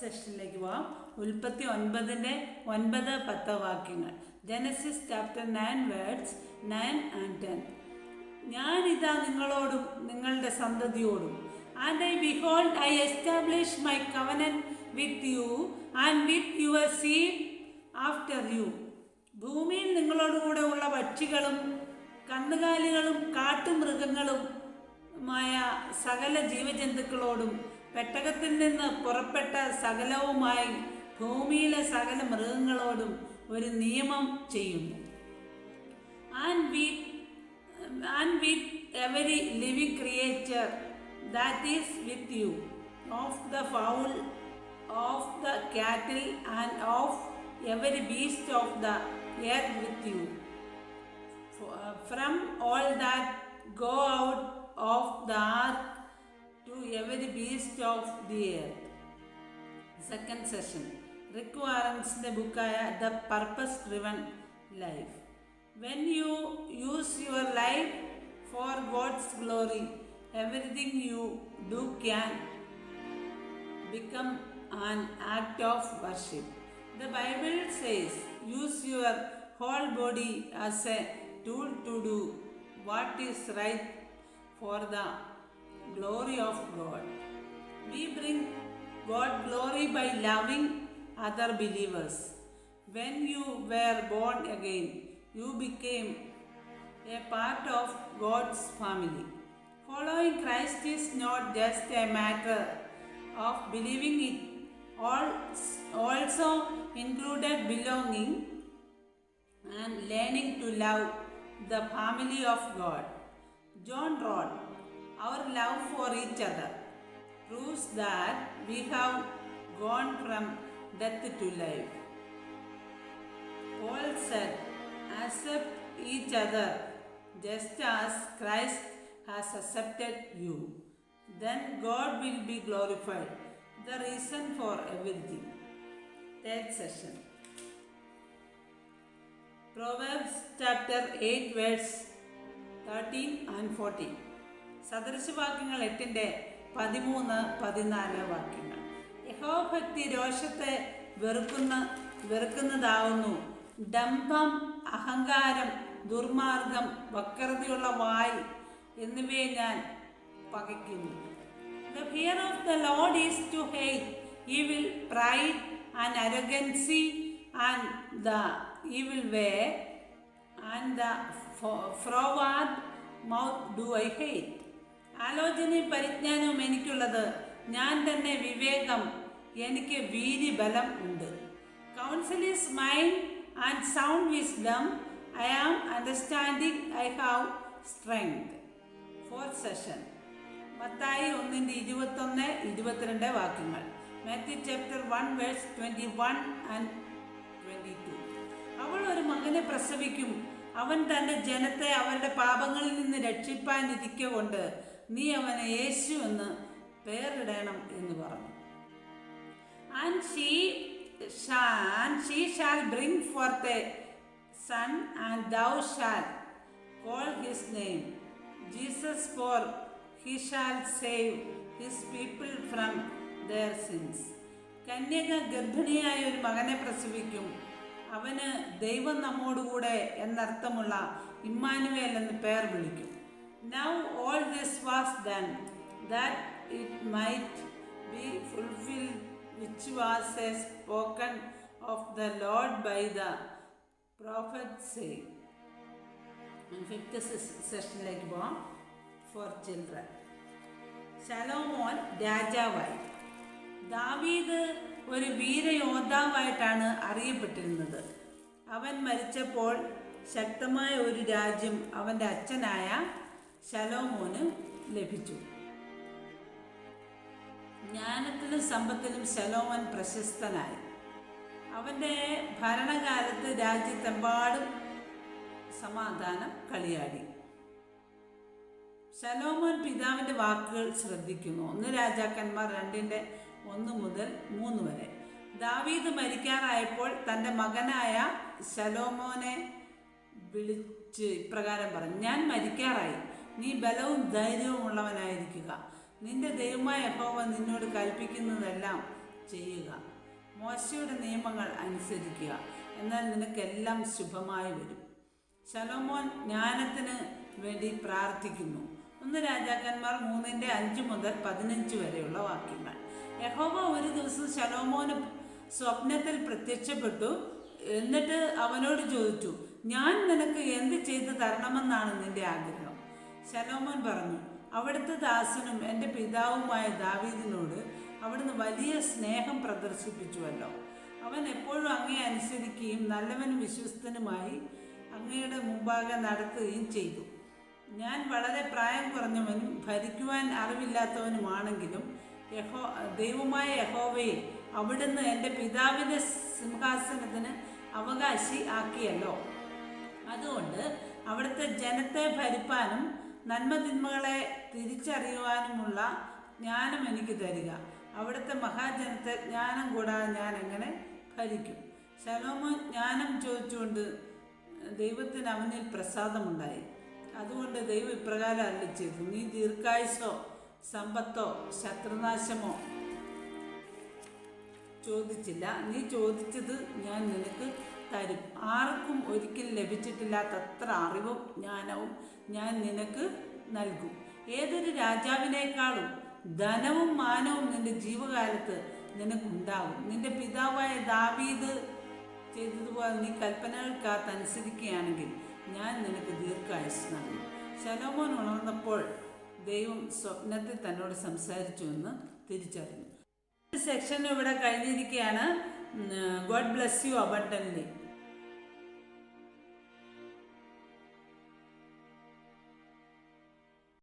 സെഷനിലേക്ക് പോവാം. ഉൽപ്പത്തി ഒൻപതിന്റെ ഒൻപത് പത്ത് വാക്യങ്ങൾ. Genesis chapter nine verses nine and ten ഞാനിതാ നിങ്ങളോടും നിങ്ങളുടെ സന്തതിയോടും. And I behold I establish my covenant with you and with your seed after you ഭൂമിയിൽ നിങ്ങളോടുകൂടെ ഉള്ള പക്ഷികളും കന്നുകാലികളും കാട്ടുമൃഗങ്ങളും മായ സകല ജീവജന്തുക്കളോടും പെട്ടകത്തിൽ നിന്ന് പുറപ്പെട്ട സകലവുമായി ഭൂമിയിലെ സകല മൃഗങ്ങളോടും ഒരു നിയമം ചെയ്യുന്നു. And with and with every living creature that is with you of the fowl of the cattle and of every beast of the air with you from all that go out of the earth to every beast of the earth. Second session Requirements in the book The Purpose Driven Life. When you use your life for God's glory, everything you do can become an act of worship. The Bible says, use your whole body as a tool to do what is right for the glory of God. We bring God glory by loving other believers. When you were born again, you became a part of God's family. Following Christ is not just a matter of believing it, also included belonging and learning to love the family of God. John wrote, Our love for each other proves that we have gone from death to life. Paul said, Accept each other just as Christ has accepted you. Then God will be glorified. The reason for everything. Third session. Proverbs chapter 8 verse 13 and 14. സദൃശവാക്യങ്ങൾ എട്ടിന്റെ പതിമൂന്ന് പതിനാല് വാക്യങ്ങൾ. യഹോഭക്തി രോഷത്തെ വെറുക്കുന്ന വെറുക്കുന്നതാവുന്നു. ഡംഭം അഹങ്കാരം ദുർമാർഗം വക്രതയുള്ള വായ് എന്നിവയെ ഞാൻ പകയ്ക്കുന്നു. The fear of the Lord is to hate hate evil pride and arrogancy and the evil evil way and fo- froward mouth do I hate ആലോചനയും പരിജ്ഞാനവും എനിക്കുള്ളത് ഞാൻ തന്നെ വിവേകം എനിക്ക് വീര്യബലം ഉണ്ട്. Counsel is mine and sound wisdom I am understanding I have strength fourth session Mathai ഒന്നിന്റെ ഇരുപത്തൊന്ന് ഇരുപത്തിരണ്ട് വാക്യങ്ങൾ. Matthew chapter one verse twenty one and twenty two അവൾ ഒരു മകനെ പ്രസവിക്കും. അവൻ തന്റെ ജനത്തെ അവരുടെ പാപങ്ങളിൽ നിന്ന് രക്ഷിപ്പാനിരിക്കെ കൊണ്ട് നീ അവനെ യേശു എന്ന് പേരിടണം എന്ന് പറഞ്ഞു. കന്യക ഗർഭിണിയായ ഒരു മകനെ പ്രസവിക്കും. അവന് ദൈവം നമ്മോടുകൂടെ എന്നർത്ഥമുള്ള ഇമ്മാനുവേൽ എന്ന് പേർ വിളിക്കും. Now all this was done that it might be fulfil which was a spoken of the Lord by the prophet say fifth സെഷനിലേക്ക് പോവാം. ഫോർ ചിൽഡ്രൻ ശലോമോൻ രാജാവായി. ദാവീദ് ഒരു വീരയോദ്ധാവായിട്ടാണ് അറിയപ്പെട്ടിരുന്നത്. അവൻ മരിച്ചപ്പോൾ ശക്തമായ ഒരു രാജ്യം അവന്റെ അച്ഛനായ ശലോമോന് ലഭിച്ചു. ജ്ഞാനത്തിലും സമ്പത്തിലും ശലോമൻ പ്രശസ്തനായി. അവന്റെ ഭരണകാലത്ത് രാജ്യത്തെമ്പാടും സമാധാനം കളിയാടി. ശലോമോൻ പിതാവിന്റെ വാക്കുകൾ ശ്രദ്ധിക്കുന്നു. ഒന്ന് രാജാക്കന്മാർ രണ്ടിന്റെ ഒന്ന് മുതൽ മൂന്ന് വരെ. ദാവീദ് മരിക്കാറായപ്പോൾ തന്റെ മകനായ ശലോമോനെ വിളിച്ച് ഇപ്രകാരം പറഞ്ഞു ഞാൻ മരിക്കാറായി. നീ ബലവും ധൈര്യവും ഉള്ളവനായിരിക്കുക. നിന്റെ ദൈവമായ യഹോവ നിന്നോട് കൽപ്പിക്കുന്നതെല്ലാം ചെയ്യുക. മോശയുടെ നിയമങ്ങൾ അനുസരിക്കുക. എന്നാൽ നിനക്കെല്ലാം ശുഭമായി വരും. ശലോമോൻ ജ്ഞാനത്തിന് വേണ്ടി പ്രാർത്ഥിക്കുന്നു. ഒന്ന് രാജാക്കന്മാർ മൂന്നിന്റെ അഞ്ച് മുതൽ പതിനഞ്ച് വരെയുള്ള വാക്യങ്ങൾ. യഹോവ ഒരു ദിവസം ശലോമോന് സ്വപ്നത്തിൽ പ്രത്യക്ഷപ്പെട്ടു. എന്നിട്ട് അവനോട് ചോദിച്ചു ഞാൻ നിനക്ക് എന്ത് ചെയ്തു തരണമെന്നാണ് നിന്റെ ആഗ്രഹം? ശലോമോൻ പറഞ്ഞു അവിടുത്തെ ദാസനും എന്റെ പിതാവുമായ ദാവീദിനോട് അവിടുന്ന് വലിയ സ്നേഹം പ്രദർശിപ്പിച്ചുവല്ലോ. അവൻ എപ്പോഴും അങ്ങയെ അനുസരിക്കുകയും നല്ലവനും വിശ്വസ്തനുമായി അങ്ങയുടെ മുമ്പാകെ നടത്തുകയും ചെയ്തു. ഞാൻ വളരെ പ്രായം കുറഞ്ഞവനും ഭരിക്കുവാൻ അറിവില്ലാത്തവനുമാണെങ്കിലും യഹോ ദൈവമായ യഹോവയെ അവിടുന്ന് എന്റെ പിതാവിന്റെ സിംഹാസനത്തിന് അവകാശി ആക്കിയല്ലോ. അതുകൊണ്ട് അവിടുത്തെ ജനത്തെ ഭരിപ്പാനും നന്മതിന്മകളെ തിരിച്ചറിയുവാനുമുള്ള ജ്ഞാനം എനിക്ക് തരിക. അവിടുത്തെ മഹാജനത്തെ ജ്ഞാനം കൂടാതെ ഞാൻ എങ്ങനെ ഭരിക്കും? ശലോമോ ജ്ഞാനം ചോദിച്ചുകൊണ്ട് ദൈവത്തിന് അവനിൽ പ്രസാദമുണ്ടായി. അതുകൊണ്ട് ദൈവം ഇപ്രകാരം അല്ല ചെയ്തു നീ ദീർഘായുസോ സമ്പത്തോ ശത്രുനാശമോ? ചോദിച്ചില്ല. നീ ചോദിച്ചത് ഞാൻ നിനക്ക് തരും. ആർക്കും ഒരിക്കൽ ലഭിച്ചിട്ടില്ലാത്തത്ര അറിവും ജ്ഞാനവും ഞാൻ നിനക്ക് നൽകും. ഏതൊരു രാജാവിനേക്കാളും ധനവും മാനവും നിന്റെ ജീവകാലത്ത് നിനക്കുണ്ടാകും. നിന്റെ പിതാവായ ദാവീദ് ചെയ്തതുപോലെ നീ കൽപ്പനകൾക്കകത്ത് അനുസരിക്കുകയാണെങ്കിൽ ഞാൻ നിനക്ക് ദീർഘായുസ് നൽകും. ശലോമോൻ ഉണർന്നപ്പോൾ ദൈവം സ്വപ്നത്തിൽ തന്നോട് സംസാരിച്ചു എന്ന് തിരിച്ചറിഞ്ഞു. സെക്ഷൻ ഇവിടെ കഴിഞ്ഞിരിക്കുകയാണ്. God bless you abundantly